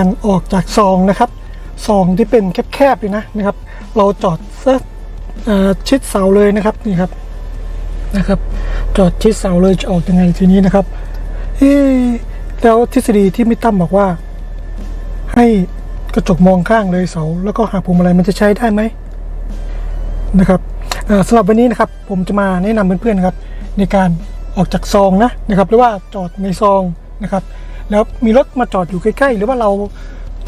การออกจากซองนะครับซองที่เป็นแคบๆเลยนะนะครับ เราจอดซะเอ่อชิดเสาเลยนะครับนี่ครับนะครับ จอดชิดเสาเลยจะออกยังไงทีนี้นะครับเอ๊แล้วทฤษฎีที่มิตั้มบอกว่า ให้กระจกมองข้างเลยเสา แล้วก็หาพวงมาลัยมันจะใช้ได้ไหมนะครับอ่าสำหรับวันนี้นะครับ ผมจะมาแนะนำเพื่อนๆครับ ในการออกจากซองนะนะครับ หรือว่าจอดในซองนะครับ แล้วมีรถมาจอดอยู่ใกล้ๆ หรือว่าเรา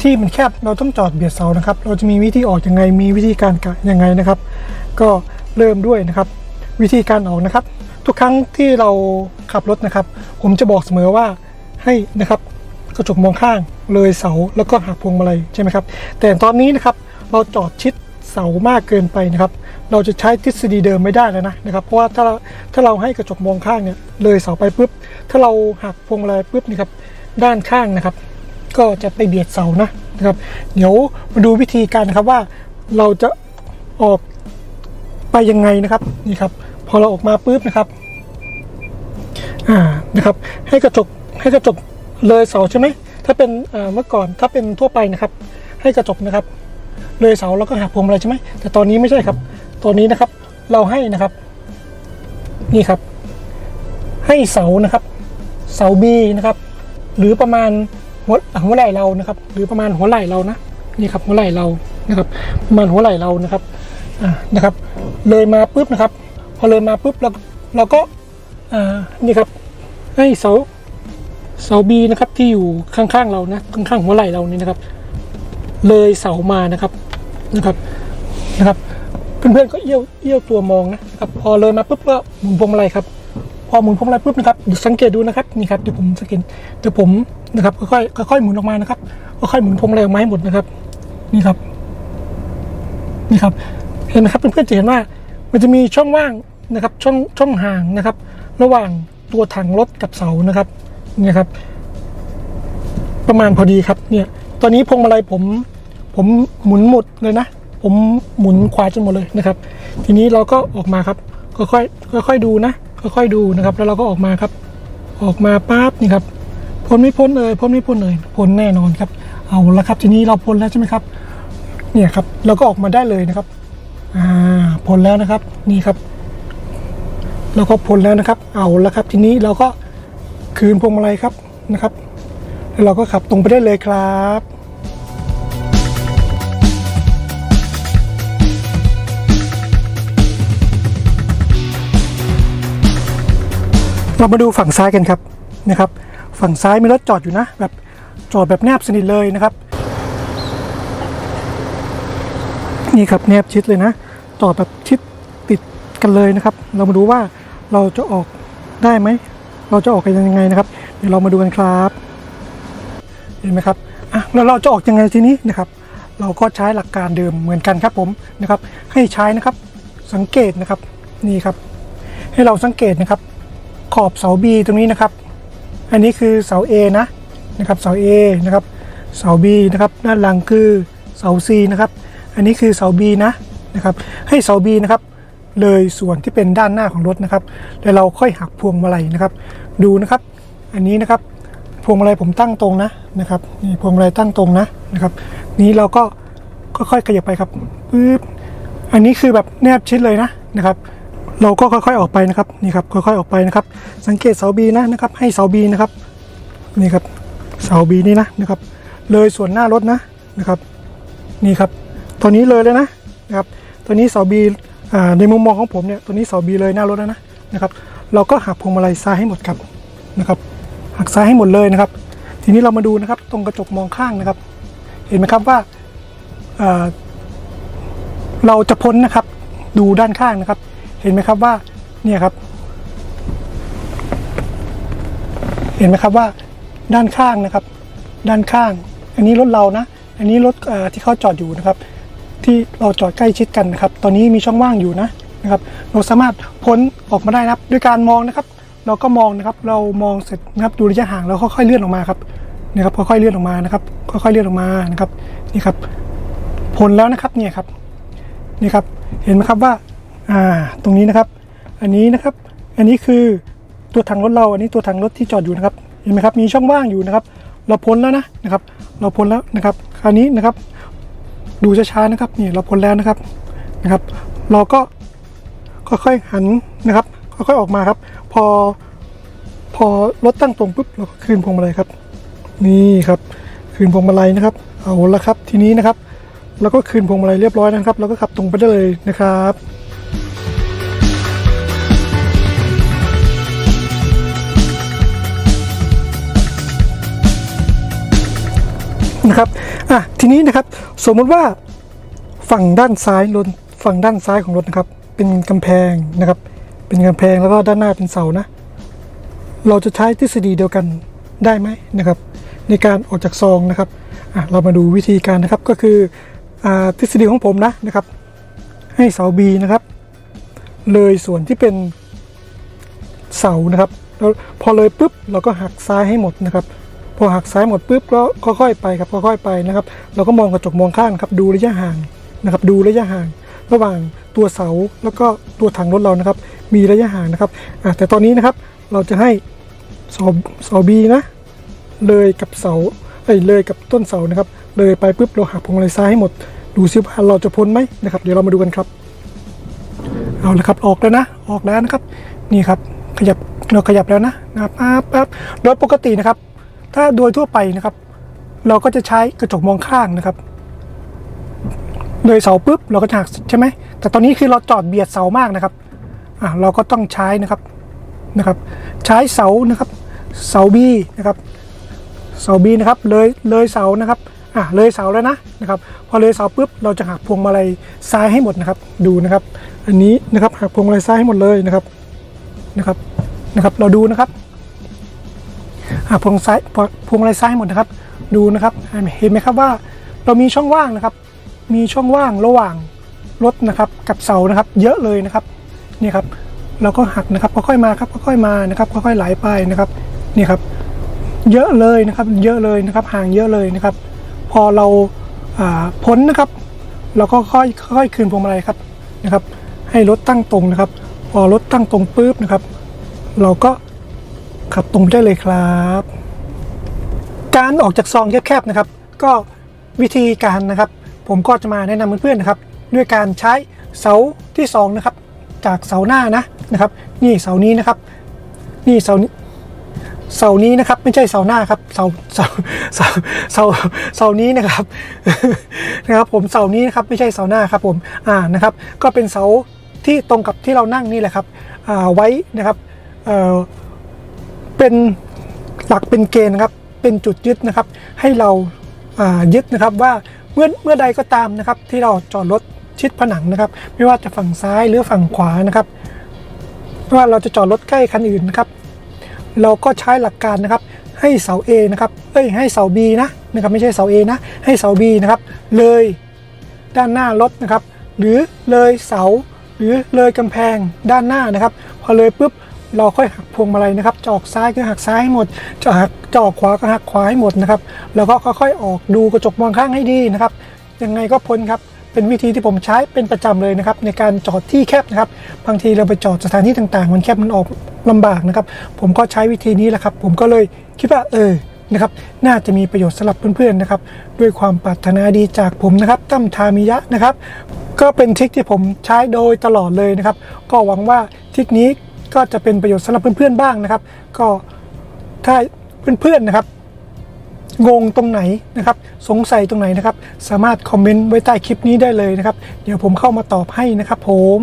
ที่มันแคบเราต้องจอดเบียดเสานะครับ เราจะมีวิธีออกยังไง มีวิธีการกะยังไงนะครับ ก็เริ่มด้วยนะครับ วิธีการออกนะครับ ทุกครั้งที่เราขับรถนะครับ ผมจะบอกเสมอว่าให้นะครับกระจกมองข้างเลยเสาแล้วก็หักพวงมาลัยใช่ไหมครับ แต่ตอนนี้นะครับเราจอดชิดเสามากเกินไปนะครับ เราจะใช้ทฤษฎีเดิมไม่ได้แล้วนะนะครับ เพราะว่าถ้าเราถ้าเราให้กระจกมองข้างเนี่ยเลยเสาไปปุ๊บ ถ้าเราหักพวงมาลัยปุ๊บนี่ครับ ด้านข้างนะครับ ก็จะไปเบียดเสานะนะครับ เดี๋ยวมาดูวิธีการนะครับว่าเราจะออกไปยังไงนะครับนี่ครับ พอเราออกมาปุ๊บนะครับอ่านะครับ ให้กระจกให้กระจกเลยเสาใช่ไหมถ้าเป็นเมื่อก่อนถ้าเป็นทั่วไปนะครับ ให้กระจกนะครับ เลยเสาแล้วก็หักพวงมาลัยใช่ไหมแต่ตอนนี้ไม่ใช่ครับตอนนี้นะครับ เราให้นะครับ นี่ครับ ให้เสานะครับ เสาบีนะครับ หรือประมาณหัวหัวไหล่เรานะครับ หรือประมาณหัวไหล่เรานะนี่ครับหัวไหล่เรานะครับประมาณหัวไหล่เรานะครับอ่านะครับ เลยมาปุ๊บนะครับ พอเลยมาปุ๊บเราเราก็อ่านี่ครับให้เสาเสาบีนะครับที่อยู่ข้างๆเรานะข้างๆหัวไหล่เรานี่นะครับ เลยเสามานะครับนะครับนะครับ เพื่อนๆก็เอี้ยวเอี้ยวตัวมองนะครับ พอเลยมาปุ๊บก็หมุนพวงมาลัยครับ พอหมุนพวงมาลัยปุ๊บนะครับดูสังเกตดูนะครับนี่ครับเดี๋ยวผมสังเกตเดี๋ยวผมนะครับค่อยๆค่อยๆหมุนออกมานะครับค่อยๆหมุนพวงมาลัยออกมาให้หมดนะครับ นี่ครับ นี่ครับเห็นไหมครับเพื่อนๆจะเห็นว่ามันจะมีช่องว่างนะครับ ช่องช่องห่างนะครับ ระหว่างตัวถังรถกับเสานะครับเนี่ยครับ ประมาณพอดีครับ เนี่ย ตอนนี้พวงมาลัยผม ผมหมุนหมดเลยนะผมหมุนขวาจนหมดเลยนะครับ ทีนี้เราก็ออกมาครับค่อยๆค่อยๆดูนะ ค่อยๆดูนะครับ แล้วเราก็ออกมาครับ ออกมาปั๊บนี่ครับพ้นไม่พ้นเลยพ้นไม่พ้นเลยพ้นแน่นอนครับ เอาละครับ ทีนี้เราพ้นแล้วใช่ไหมครับ เนี่ยครับเราก็ออกมาได้เลยนะครับอ่าพ้นแล้วนะครับ นี่ครับเราก็พ้นแล้วนะครับ เอาละครับ ทีนี้เราก็คืนพวงมาลัยครับนะครับ แล้วเราก็ขับตรงไปได้เลยครับ เรามาดูฝั่งซ้ายกันครับนะครับ ฝั่งซ้ายมีรถจอดอยู่นะ แบบจอดแบบแนบสนิทเลยนะครับ นี่ครับแนบชิดเลยนะ จอดแบบชิดติดกันเลยนะครับ เรามาดูว่าเราจะออกได้ไหม เราจะออกกันยังไงนะครับ เดี๋ยวเรามาดูกันครับ เห็นไหมครับอะแล้วเราจะออกยังไงทีนี้นะครับ เราก็ใช้หลักการเดิมเหมือนกันครับผมนะครับ ให้ใช้นะครับสังเกตนะครับนี่ครับ ให้เราสังเกตนะครับ ขอบเสา B ตรงนี้นะครับ อันนี้คือเสา A นะนะครับเสา A นะครับเสา B นะครับด้านหลังคือเสา C นะครับ อันนี้คือเสา B นะนะครับ ให้เสา B นะครับ เลยส่วนที่เป็นด้านหน้าของรถนะครับแล้วเราค่อยหักพวงมาลัยนะครับ ดูนะครับ อันนี้นะครับพวงมาลัยผมตั้งตรงนะนะครับนี่พวงมาลัยตั้งตรงนะนะครับ นี้เราก็ค่อยๆขยับไปครับปึ๊บอันนี้คือแบบแนบชิดเลยนะนะครับ เราก็ค่อยๆออกไปนะครับนี่ครับค่อยๆออกไปนะครับ สังเกตเสาบีนะนะครับ ให้เสาบีนะครับนี่ครับเสาบีนี่นะนะครับ เลยส่วนหน้ารถนะนะครับนี่ครับตอนนี้เลยแล้วนะนะครับตัวนี้เสาบีอ่าในมุมมองของผมเนี่ยตัวนี้เสาบีเลยหน้ารถแล้วนะนะครับ เราก็หักพวงมาลัยซ้ายให้หมดครับนะครับหักซ้ายให้หมดเลยนะครับ ทีนี้เรามาดูนะครับตรงกระจกมองข้างนะครับ เห็นไหมครับว่าอ่อเราจะพ้นนะครับ ดูด้านข้างนะครับ เห็นไหมครับว่าเนี่ยครับ เห็นไหมครับว่าด้านข้างนะครับ ด้านข้าง อันนี้รถเรานะ อันนี้รถที่เขาจอดอยู่นะครับ ที่เราจอดใกล้ชิดกันนะครับ ตอนนี้มีช่องว่างอยู่นะนะครับ เราสามารถพ้นออกมาได้นะครับ ด้วยการมองนะครับ เราก็มองนะครับ เรามองเสร็จนะครับดูระยะห่างแล้วค่อยๆเลื่อนออกมาครับนี่ครับค่อยๆเลื่อนออกมานะครับค่อยๆเลื่อนออกมานะครับนี่ครับพ้นแล้วนะครับเนี่ยครับนี่ครับ เห็นไหมครับว่า อ่าตรงนี้นะครับ อันนี้นะครับ อันนี้คือตัวถังรถเรา อันนี้ตัวถังรถที่จอดอยู่นะครับ เห็นไหมครับ มีช่องว่างอยู่นะครับ เราพ้นแล้วนะนะครับ เราพ้นแล้วนะครับ คราวนี้นะครับ ดูช้าๆนะครับ นี่เราพ้นแล้วนะครับ นะครับ เราก็ค่อยๆหันนะครับ ค่อยๆออกมาครับ พอ พอรถตั้งตรงปุ๊บ เราก็คืนพวงมาลัยครับ นี่ครับ คืนพวงมาลัยนะครับ เอาละครับ ทีนี้นะครับ เราก็คืนพวงมาลัยเรียบร้อยนะครับ เราก็ขับตรงไปได้เลยนะครับ นะครับอะทีนี้นะครับสมมติว่าฝั่งด้านซ้ายรถฝั่งด้านซ้ายของรถนะครับ เป็นกำแพงนะครับ เป็นกำแพงแล้วก็ด้านหน้าเป็นเสานะ เราจะใช้ทฤษฎีเดียวกันได้ไหมนะครับ ในการออกจากซองนะครับอะเรามาดูวิธีการนะครับก็คืออาทฤษฎีของผมนะนะครับ ให้เสา B นะครับ เลยส่วนที่เป็นเสานะครับแล้วพอเลยปุ๊บเราก็หักซ้ายให้หมดนะครับ พอหักซ้ายหมดปุ๊บก็ค่อยๆไปครับค่อยๆไปนะครับ เราก็มองกระจกมองข้างครับดูระยะห่างนะครับ ดูระยะห่าง ระหว่างตัวเสาแล้วก็ตัวถังรถเรานะครับ มีระยะห่างนะครับแต่ตอนนี้นะครับเราจะให้เสาเสาบีนะ เลยกับเสาเอ้ยเลยกับต้นเสานะครับ เลยไปปุ๊บเราหักพวงมาลัยซ้ายให้หมด ดูซิว่าเราจะพ้นไหมนะครับ เดี๋ยวเรามาดูกันครับเอาละครับออกแล้วนะออกแล้วนะครับ นี่ครับขยับเราขยับแล้วนะนะครับปั๊บปั๊บโดยปกตินะครับ ถ้าโดยทั่วไปนะครับ เราก็จะใช้กระจกมองข้างนะครับ โดยเสาปุ๊บเราก็จะหักใช่ไหมแต่ตอนนี้คือเราจอดเบียดเสามากนะครับอะเราก็ต้องใช้นะครับนะครับ ใช้เสานะครับ เสาบีนะครับเสาบีนะครับเลยเลยเสานะครับอะเลยเสาแล้วนะนะครับ พอเลยเสาปุ๊บเราจะหักพวงมาลัยซ้ายให้หมดนะครับ ดูนะครับ อันนี้นะครับหักพวงมาลัยซ้ายให้หมดเลยนะครับนะครับนะครับ เราดูนะครับ พวงซ้ายพวงมาลัยซ้ายหมดนะครับ ดูนะครับเห็นไหมครับว่าเรามีช่องว่างนะครับ มีช่องว่างระหว่างรถนะครับกับเสานะครับ เยอะเลยนะครับนี่ครับเราก็หักนะครับค่อยๆมาครับค่อยๆมานะครับค่อยๆไหลไปนะครับนี่ครับ เยอะเลยนะครับ เยอะเลยนะครับห่างเยอะเลยนะครับ พอเราอ่าพ้นนะครับ เราก็ค่อยค่อยคืนพวงมาลัยครับนะครับ ให้รถตั้งตรงนะครับ พอรถตั้งตรงปุ๊บนะครับ เราก็ ขับตรงไปได้เลยครับ การออกจากซองแคบๆนะครับ ก็วิธีการนะครับ ผมก็จะมาแนะนำเพื่อนๆนะครับ ด้วยการใช้เสาที่สองนะครับ จากเสาหน้านะนะครับ นี่เสานี้นะครับ นี่เสานี้เสานี้นะครับไม่ใช่เสาหน้าครับเสาเสาเสาเสาเสานี้นะครับนะครับผมเสานี้นะครับไม่ใช่เสาหน้าครับผมอ่านะครับ ก็เป็นเสาที่ตรงกับที่เรานั่งนี่แหละครับอ่าไว้นะครับเอ่อ เป็นหลักเป็นเกณฑ์นะครับ เป็นจุดยึดนะครับ ให้เราายึดนะครับว่าเมื่อเมื่อใดก็ตามนะครับ ที่เราจอดรถชิดผนังนะครับ ไม่ว่าจะฝั่งซ้ายหรือฝั่งขวานะครับไม่ว่าเราจะจอดรถใกล้คันอื่นนะครับ เราก็ใช้หลักการนะครับ ให้เสา A นะครับเอ้ยให้เสา B นะนะครับไม่ใช่เสา A นะให้เสา B นะครับ เลยด้านหน้ารถนะครับ หรือเลยเสาหรือเลยกำแพงด้านหน้านะครับ พอเลยปุ๊บ เราค่อยหักพวงมาลัยนะครับจะออกซ้ายก็หักซ้ายให้หมดจะหักจะออกขวาก็หักขวาให้หมดนะครับ แล้วก็ค่อยๆออกดูกระจกมองข้างให้ดีนะครับ ยังไงก็พ้นครับเป็นวิธีที่ผมใช้เป็นประจำเลยนะครับ ในการจอดที่แคบนะครับ บางทีเราไปจอดสถานที่ต่างๆ มันแคบมันออกลำบากนะครับ ผมก็ใช้วิธีนี้แหละครับ ผมก็เลยคิดว่าเออนะครับ น่าจะมีประโยชน์สำหรับเพื่อนๆนะครับ ด้วยความปรารถนาดีจากผมนะครับตั้มทามิยะนะครับ ก็เป็นทริคที่ผมใช้โดยตลอดเลยนะครับ ก็หวังว่าทริคนี้ ก็จะเป็นประโยชน์สำหรับเพื่อนๆบ้างนะครับ ก็ถ้าเพื่อนๆนะครับงงตรงไหนนะครับ สงสัยตรงไหนนะครับ สามารถคอมเมนต์ไว้ใต้คลิปนี้ได้เลยนะครับ เดี๋ยวผมเข้ามาตอบให้นะครับ ผม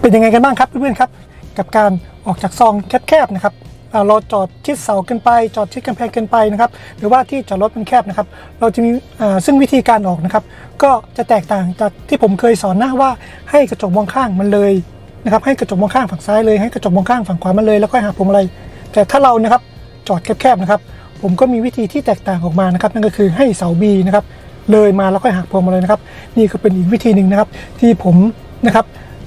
เป็นยังไงกันบ้างครับเพื่อนๆครับ กับการออกจากซองแคบๆนะครับเราจอดชิดเสาเกินไป จอดชิดกำแพงเกินไปนะครับ หรือว่าที่จอดรถมันแคบนะครับ เราจะมีซึ่งวิธีการออกนะครับ ก็จะแตกต่างจากที่ผมเคยสอนนะว่าให้กระจกมองข้างมันเลย นะครับให้กระจกมองข้างฝั่งซ้ายเลยให้กระจกมองข้างฝั่งขวามันเลยแล้วก็หักพวงมาลัยแต่ถ้าเรานะครับจอดแคบๆนะครับ ผมก็มีวิธีที่แตกต่างออกมานะครับ นั่นก็คือให้เสา B นะครับเลยมาแล้วค่อยหักพวงมาเลยนะครับ นี่ก็เป็นอีกวิธีหนึ่งนะครับ ที่ผมนะครับ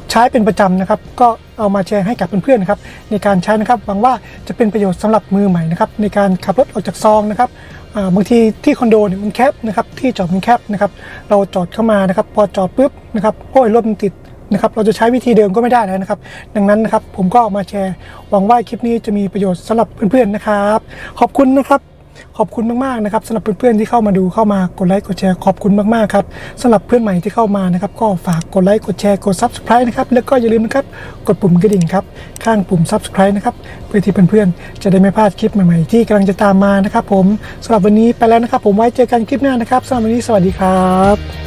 ใช้เป็นประจำนะครับ ก็เอามาแชร์ให้กับเพื่อนๆนะครับในการใช้นะครับหวังว่าจะเป็นประโยชน์สำหรับมือใหม่นะครับในการขับรถออกจากซองนะครับบางทีที่คอนโดเนี่ยมันแคบนะครับที่จอดมันแคบนะครับเราจอดเข้ามานะครับ พอจอดปุ๊บนะครับโอ้ยรถมันติด นะครับเราจะใช้วิธีเดิมก็ไม่ได้แล้วนะครับ ดังนั้นนะครับผมก็เอามาแชร์หวังว่าคลิปนี้จะมีประโยชน์สำหรับเพื่อนๆนะครับ ขอบคุณนะครับขอบคุณมากๆนะครับสำหรับเพื่อนๆที่เข้ามาดูเข้ามากดไลค์กดแชร์ขอบคุณมากๆครับสำหรับเพื่อนใหม่ที่เข้ามานะครับก็ฝากกดไลค์กดแชร์กด subscribe นะครับแล้วก็อย่าลืมนะครับกดปุ่มกระดิ่งครับข้างปุ่ม subscribe นะครับเพื่อที่เพื่อนๆจะได้ไม่พลาดคลิปใหม่ๆที่กำลังจะตามมานะครับผมสำหรับวันนี้ไปแล้วนะครับ ผมไว้เจอกันคลิปหน้านะครับสำหรับวันนี้สวัสดีครับ